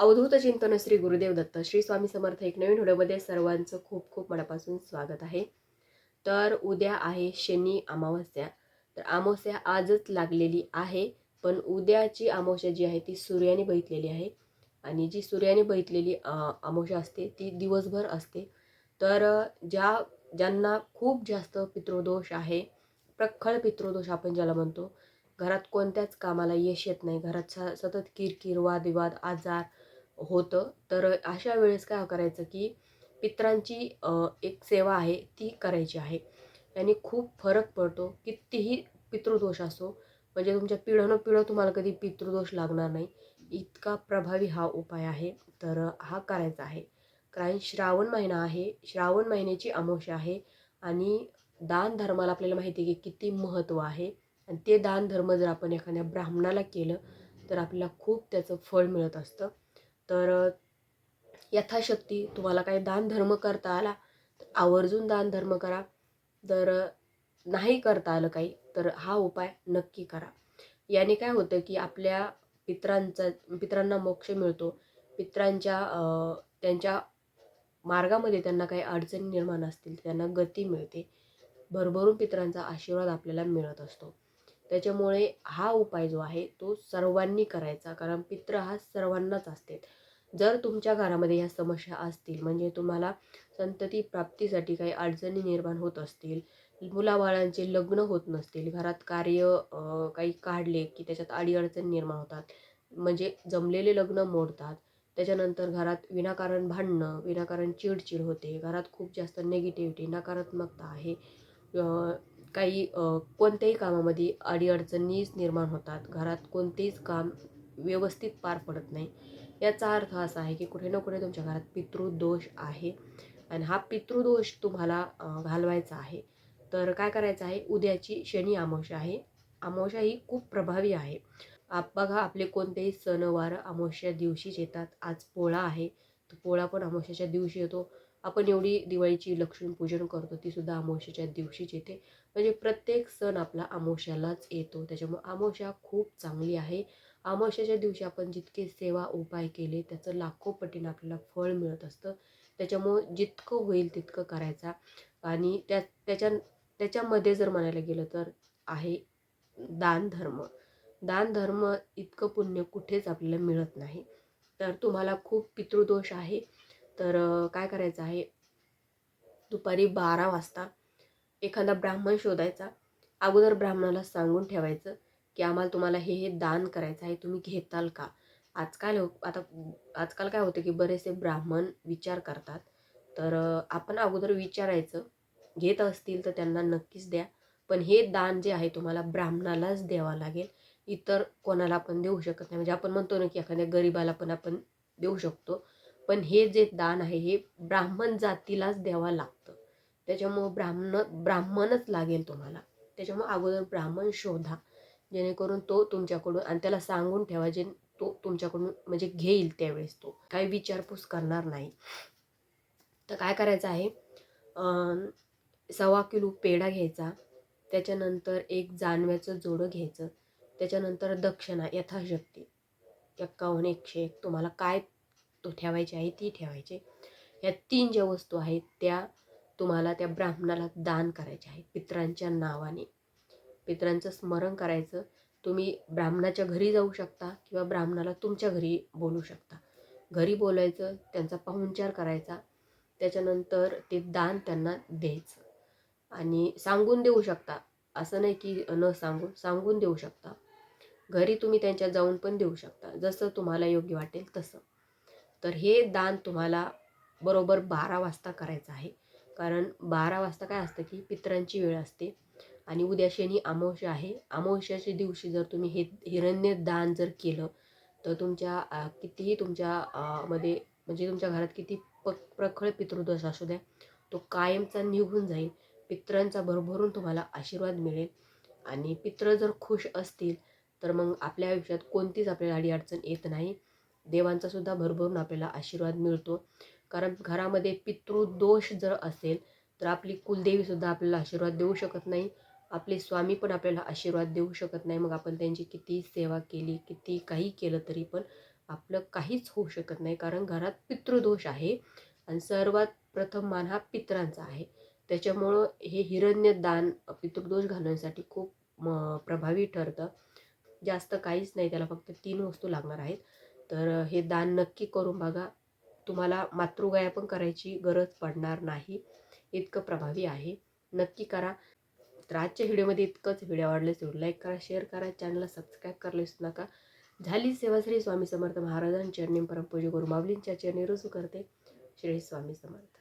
अवधूत चिंतन श्री गुरुदेव दत्त. श्री स्वामी समर्थ एक नवीन व्हिडिओमध्ये सर्वांचं खूप खूप मनापासून स्वागत आहे. तर उद्या आहे शनी अमावस्या. तर अमावस्या आजच लागलेली आहे पण उद्याची अमावस्या जी आहे ती सूर्याने बघितलेली आहे. आणि जी सूर्याने बघितलेली अमावस्या असते ती दिवसभर असते. तर ज्या ज्यांना खूप जास्त पितृदोष आहे प्रखळ पितृदोष आपण ज्याला म्हणतो घरात कोणत्याच कामाला यश येत नाही. घरात स सतत किरकिर वादविवाद आजार होतं. तर अशा वेळेस काय करायचं की पित्रांची एक सेवा आहे ती करायची आहे. याने खूप फरक पडतो कितीही पितृदोष असो म्हणजे तुमच्या पिढ्यानं पिढं तुम्हाला कधी पितृदोष लागणार नाही. इतका प्रभावी हा उपाय आहे. तर हा करायचा आहे. कारण श्रावण महिना आहे श्रावण महिन्याची अमावस्या आहे आणि दान धर्माला आपल्याला माहिती आहे की किती महत्त्व आहे. आणि ते दान धर्म जर आपण एखाद्या ब्राह्मणाला केलं तर आपल्याला खूप त्याचं फळ मिळत असतं. तर यथाशक्ती तुम्हाला काही दानधर्म करता आला तर आवर्जून दानधर्म करा. जर नाही करता आलं काही तर हा उपाय नक्की करा. याने काय होतं की आपल्या पित्रांचा पित्रांना मोक्ष मिळतो. पित्रांच्या त्यांच्या मार्गामध्ये त्यांना काही अडचणी निर्माण असतील त्यांना गती मिळते. भरभरून पित्रांचा आशीर्वाद आपल्याला मिळत असतो. त्याच्यामुळे हा उपाय जो आहे तो सर्वांनी करायचा. कारण पित्र हा सर्वांनाच असते. जर तुमच्या घरामध्ये ह्या समस्या असतील म्हणजे तुम्हाला संतती प्राप्तीसाठी काही अडचणी निर्माण होत असतील मुलाबाळांचे लग्न होत नसतील घरात कार्य काही काढले की त्याच्यात अडीअडचणी निर्माण होतात म्हणजे जमलेले लग्न मोडतात त्याच्यानंतर घरात विनाकारण भांडणं विनाकारण चिडचिड होते घरात खूप जास्त निगेटिव्हिटी नकारात्मकता आहे काही कोणत्याही कामामध्ये अडीअडचणीच निर्माण होतात घरात कोणतेच काम व्यवस्थित पार पडत नाही. याचा अर्थ असा आहे की कुठे ना कुठे तुमच्या घरात पितृदोष आहे आणि हा पितृदोष तुम्हाला घालवायचा आहे. तर काय करायचं आहे? उद्याची शनी अमावस्या आहे. अमावस्या ही खूप प्रभावी आहे. आप बघा आपले कोणतेही सणवार अमावस्या दिवशीच येतात. आज पोळा आहे. तर पोळा पण अमावस्याच्या दिवशी येतो. आपण एवढी दिवाळीची लक्ष्मीपूजन करतो ती सुद्धा अमावस्याच्या दिवशीच येते. म्हणजे प्रत्येक सण आपला अमावस्यालाच येतो. त्याच्यामुळे अमावस्या खूप चांगली आहे. अमावस्याच्या दिवशी आपण जितके सेवा उपाय केले त्याचं लाखो पटीनं आपल्याला फळ मिळत असतं. त्याच्यामुळं जितकं होईल तितकं करायचा. आणि त्या त्याच्या त्याच्यामध्ये जर म्हणायला गेलं तर आहे दान धर्म. दान धर्म इतकं पुण्य कुठेच आपल्याला मिळत नाही. तर तुम्हाला खूप पितृदोष आहे. तर काय करायचं आहे? दुपारी बारा वाजता एखादा ब्राह्मण शोधायचा. अगोदर ब्राह्मणाला सांगून ठेवायचं. की आम्हाला तुम्हाला हे हे दान करायचं आहे तुम्ही घेताल का? आजकाल हो- आता आजकाल काय होतं की बरेचसे ब्राह्मण विचार करतात. तर आपण अगोदर विचारायचं. घेत असतील तर त्यांना नक्कीच द्या. पण हे दान जे आहे तुम्हाला ब्राह्मणालाच द्यावं लागेल. इतर कोणाला आपण देऊ शकत नाही. म्हणजे आपण म्हणतो ना की एखाद्या गरीबाला पण आपण देऊ शकतो. पण हे जे दान आहे हे ब्राह्मण जातीलाच द्यावं लागतं. त्याच्यामुळं ब्राह्मण ब्राह्मणच लागेल तुम्हाला. त्याच्यामुळं अगोदर ब्राह्मण शोधा. जेणेकरून तो तुमच्याकडून आणि त्याला सांगून ठेवा जे तो तुमच्याकडून म्हणजे घेईल त्यावेळेस तो. काही विचारपूस करणार नाही. तर काय करायचं आहे? सव्वा किलो पेढा घ्यायचा. त्याच्यानंतर एक जानव्याचं जोडं घ्यायचं. त्याच्यानंतर दक्षिणा यथाशक्ती. एक्कावन्न एकशे एक. तुम्हाला काय तो ठेवायची आहे ती ठेवायची. ह्या तीन ज्या वस्तू आहेत त्या तुम्हाला त्या ब्राह्मणाला दान करायच्या आहेत पित्रांच्या नावाने. पितरांचं स्मरण करायचं. तुम्ही ब्राह्मणाच्या घरी जाऊ शकता किंवा ब्राह्मणाला तुमच्या घरी बोलू शकता. घरी बोलायचं त्यांचा पाहुणचार करायचा. त्याच्यानंतर ते दान त्यांना द्यायचं. आणि सांगून देऊ शकता. असं नाही की न सांगून सांगून देऊ शकता. घरी तुम्ही त्यांच्या जाऊन पण देऊ शकता. जसं तुम्हाला योग्य वाटेल तसं. तर हे दान तुम्हाला बरोबर बारा वाजता करायचं आहे. कारण बारा वाजता काय असतं की पितरांची वेळ असते. आणि उद्या शनी अमावस्या आहे. अमावस्याच्या दिवशी जर तुम्ही हे हिरण्य दान जर केलं तर तुमच्या कितीही तुमच्या मध्ये म्हणजे तुमच्या घरात किती प प्रखळ पितृदोष असू द्या तो कायमचा निघून जाईल. पित्रांचा भरभरून तुम्हाला आशीर्वाद मिळेल. आणि पित्र जर खुश असतील तर मग आपल्या आयुष्यात कोणतीच आपल्याला अडीअडचण येत नाही. देवांचासुद्धा भरभरून आपल्याला आशीर्वाद मिळतो. कारण घरामध्ये पितृदोष जर असेल तर आपली कुलदेवीसुद्धा आपल्याला आशीर्वाद देऊ शकत नाही. आपले स्वामी पण आपल्याला आशीर्वाद देऊ शकत नाही. मग आपण त्यांची किती सेवा केली किती काही केलं तरी पण आपलं काहीच होऊ शकत नाही. कारण घरात पितृदोष आहे आणि सर्वात प्रथम मान हा पित्रांचा आहे. त्याच्यामुळं हे हिरण्य दान पितृदोष घालवण्यासाठी खूप म प्रभावी ठरतं. जास्त काहीच नाही. त्याला फक्त तीन वस्तू लागणार आहेत. तर हे दान नक्की करून बघा. तुम्हाला मातृगाया पण करायची गरज पडणार नाही. इतकं प्रभावी आहे. नक्की करा. तर आजच्या व्हिडिओमध्ये इतकंच. व्हिडिओ आवडल्यास व्हिडिओ लाईक करा शेअर करा चॅनलला सबस्क्राईब करायला विसरू नका. झाली सेवा श्री स्वामी समर्थ महाराजांच्या चरणी परमपूज्य गुरु माऊलींच्या चरणी रुजू करते. श्री स्वामी समर्थ.